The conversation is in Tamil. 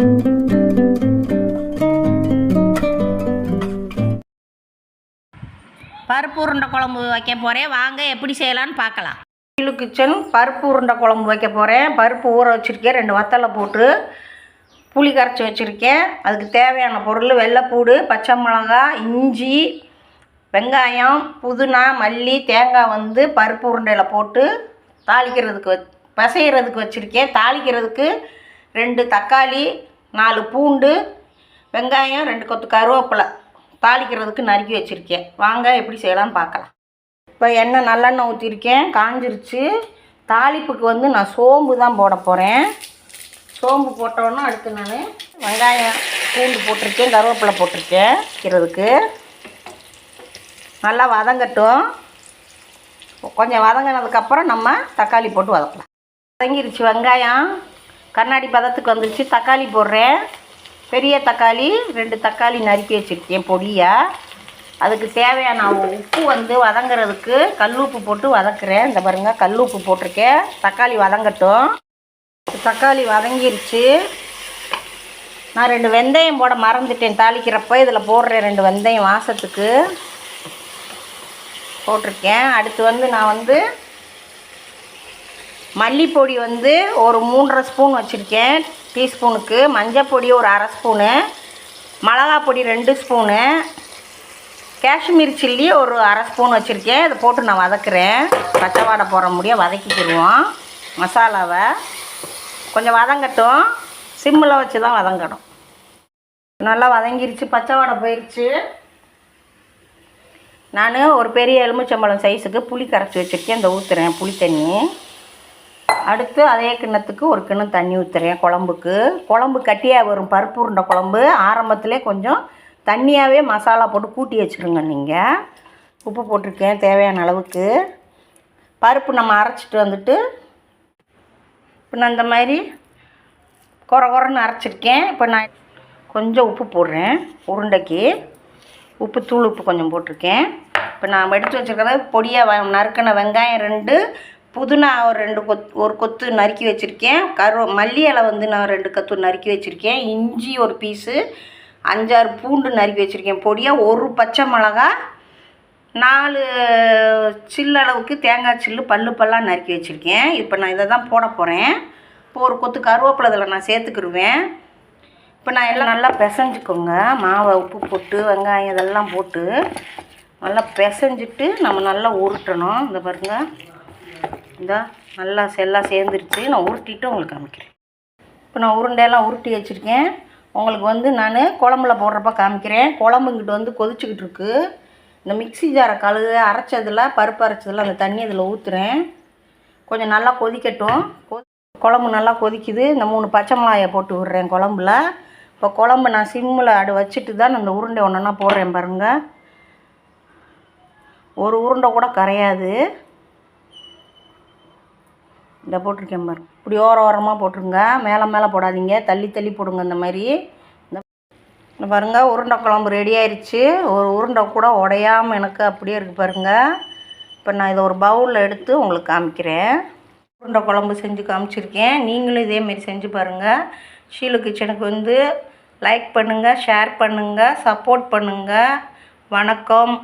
பருப்பு உருண்டை குழம்பு வைக்க போகிறேன் வாங்க எப்படி செய்யலான்னு பார்க்கலாம். கீழு கிச்சன் பருப்பு உருண்டை குழம்பு வைக்க போகிறேன் பருப்பு ஊற வச்சுருக்கேன். ரெண்டு வத்தலை போட்டு புளி கரைச்சி வச்சுருக்கேன். அதுக்கு தேவையான பொருள் வெள்ளைப்பூடு பச்சை மிளகா இஞ்சி வெங்காயம் புதினா மல்லி தேங்காய் வந்து பருப்பு உருண்டையில் போட்டு தாளிக்கிறதுக்கு வச் பசைகிறதுக்கு வச்சுருக்கேன். தாளிக்கிறதுக்கு ரெண்டு தக்காளி நாலு பூண்டு வெங்காயம் ரெண்டு கொத்து கருவேப்பிலை தாளிக்கிறதுக்கு நறுக்கி வச்சுருக்கேன். வாங்க எப்படி செய்யலாம்னு பார்க்கலாம். இப்போ எண்ணெய் நல்லெண்ணெய் ஊற்றிருக்கேன் காஞ்சிருச்சு. தாளிப்புக்கு வந்து நான் சோம்பு தான் போட போகிறேன் சோம்பு போட்டோன்னா அடுத்து நான் வெங்காயம் பூண்டு போட்டிருக்கேன் கருவேப்பிலை போட்டிருக்கேன் வைக்கிறதுக்கு. நல்லா வதங்கட்டும். கொஞ்சம் வதங்கினதுக்கப்புறம் நம்ம தக்காளி போட்டு வதக்கலாம். வதங்கிருச்சு வெங்காயம். கண்ணாடி பதத்துக்கு வந்துருச்சு. தக்காளி போடுறேன். பெரிய தக்காளி ரெண்டு தக்காளி நறுக்கி வச்சுருக்கேன் பொடியாக அதுக்கு தேவையான உப்பு வந்து வதங்குறதுக்கு கல் உப்பு போட்டு வதக்குறேன். இந்த பாருங்க கல் உப்பு போட்டிருக்கேன். தக்காளி வதங்கட்டும். தக்காளி வதங்கிருச்சு. நான் ரெண்டு வெந்தயம் போட மறந்துட்டேன் தாளிக்கிறப்ப. இதில் போடுறேன் ரெண்டு வெந்தயம் வாசத்துக்கு. போட்டிருக்கேன். அடுத்து வந்து நான் வந்து மல்லிப்பொடி வந்து ஒரு மூன்றரை ஸ்பூன் வச்சுருக்கேன். டீஸ்பூனுக்கு. மஞ்சப்பொடி ஒரு அரை ஸ்பூனு. மிளகா பொடி ரெண்டு ஸ்பூனு. காஷ்மீர் சில்லி ஒரு அரை ஸ்பூன் வச்சுருக்கேன். இதை போட்டு நான் வதக்குறேன். பச்சை வாடை முடிய வதக்கிக்கிடுவோம். மசாலாவை. கொஞ்சம் வதங்கட்டும். சிம்மில் வச்சு தான் வதங்கணும். நல்லா வதங்கிருச்சு. பச்சை வாடை போயிடுச்சு நான் ஒரு பெரிய எலுமிச்சம்பழம் சைஸுக்கு புளி கரைச்சி வச்சுருக்கேன். இந்த ஊற்றுறேன் புளி தண்ணி. அடுத்து அதே கிண்ணத்துக்கு ஒரு கிண்ணம் தண்ணி ஊற்றுறேன் குழம்புக்கு. குழம்பு கட்டியாக வரும் பருப்பு உருண்டை குழம்பு. ஆரம்பத்திலே கொஞ்சம் தண்ணியாகவே மசாலா போட்டு கூட்டி வச்சுருங்க நீங்கள் உப்பு போட்டிருக்கேன் தேவையான அளவுக்கு. பருப்பு நம்ம அரைச்சிட்டு வந்துட்டு இப்போ நான் இந்த மாதிரி குறை குறைன்னு அரைச்சிருக்கேன். இப்போ நான் கொஞ்சம் உப்பு போடுறேன் உருண்டைக்கு. உப்பு தூள் உப்பு கொஞ்சம் போட்டிருக்கேன். இப்போ நான் எடுத்து வச்சுருக்கிறத பொடியாக வ நறுக்கின வெங்காயம் ரெண்டு புதினா ஒரு ரெண்டு கொத் ஒரு கொத்து நறுக்கி வச்சுருக்கேன். கரு மல்லி இலை வந்து நான் ரெண்டு கொத்து நறுக்கி வச்சுருக்கேன். இஞ்சி ஒரு பீஸு அஞ்சாறு பூண்டு நறுக்கி வச்சுருக்கேன். பொடியாக ஒரு பச்சை மிளகா நாலு சில்லளவுக்கு தேங்காய் சில்லு பல்லு பல்லாக நறுக்கி வச்சுருக்கேன். இப்போ நான் இதை தான் போட போகிறேன் இப்போ ஒரு கொத்து கருவேப்பிலை இதில் நான் சேர்த்துக்கிடுவேன் இப்போ நான் எல்லாம் நல்லா பிசைஞ்சுக்கோங்க. மாவை உப்பு போட்டு வெங்காயம் இதெல்லாம் போட்டு நல்லா பிசைஞ்சிட்டு நம்ம நல்லா உருட்டணும். இந்த பாருங்க. இந்த நல்லா செல்லாக சேர்ந்துருச்சு. நான் உருட்டிட்டு உங்களுக்கு காமிக்கிறேன். இப்போ நான் உருண்டையெல்லாம் உருட்டி வச்சுருக்கேன். உங்களுக்கு வந்து நான் குழம்புல போடுறப்ப காமிக்கிறேன். குழம்புங்கிட்டு வந்து கொதிச்சுக்கிட்டு இருக்கு. இந்த மிக்ஸி ஜாரை கழுகு அரைச்சதில் பருப்பு அரைச்சதில் அந்த தண்ணி அதில் ஊற்றுறேன் கொஞ்சம் நல்லா கொதிக்கட்டும். குழம்பு நல்லா கொதிக்குது. இந்த மூணு பச்சை மிளகாயை போட்டு விட்றேன் குழம்புல. இப்போ குழம்பு நான் சிம்மில் அடு வச்சுட்டு தான் இந்த உருண்டை ஒன்றுனா போடுறேன் பாருங்கள் ஒரு உருண்டை கூட கரையாது. இந்த போட்டிருக்கேன் பாருங்க இப்படி ஓர ஓரமாக போட்டுருங்க. மேலே மேலே போடாதீங்க. தள்ளி தள்ளி போடுங்க இந்த மாதிரி. இந்த பாருங்க உருண்டை குழம்பு ரெடி ஆயிடுச்சு ஒரு உருண்டை கூட உடையாமல் எனக்கு அப்படியே இருக்குது பாருங்கள் இப்போ நான் இதை ஒரு பவுலில் எடுத்து உங்களுக்கு காமிக்கிறேன். உருண்டை குழம்பு செஞ்சு காமிச்சிருக்கேன். நீங்களும் இதேமாரி செஞ்சு பாருங்கள் ஷீலு கிச்சனுக்கு வந்து லைக் பண்ணுங்கள் ஷேர் பண்ணுங்கள் சப்போர்ட் பண்ணுங்கள் வணக்கம்.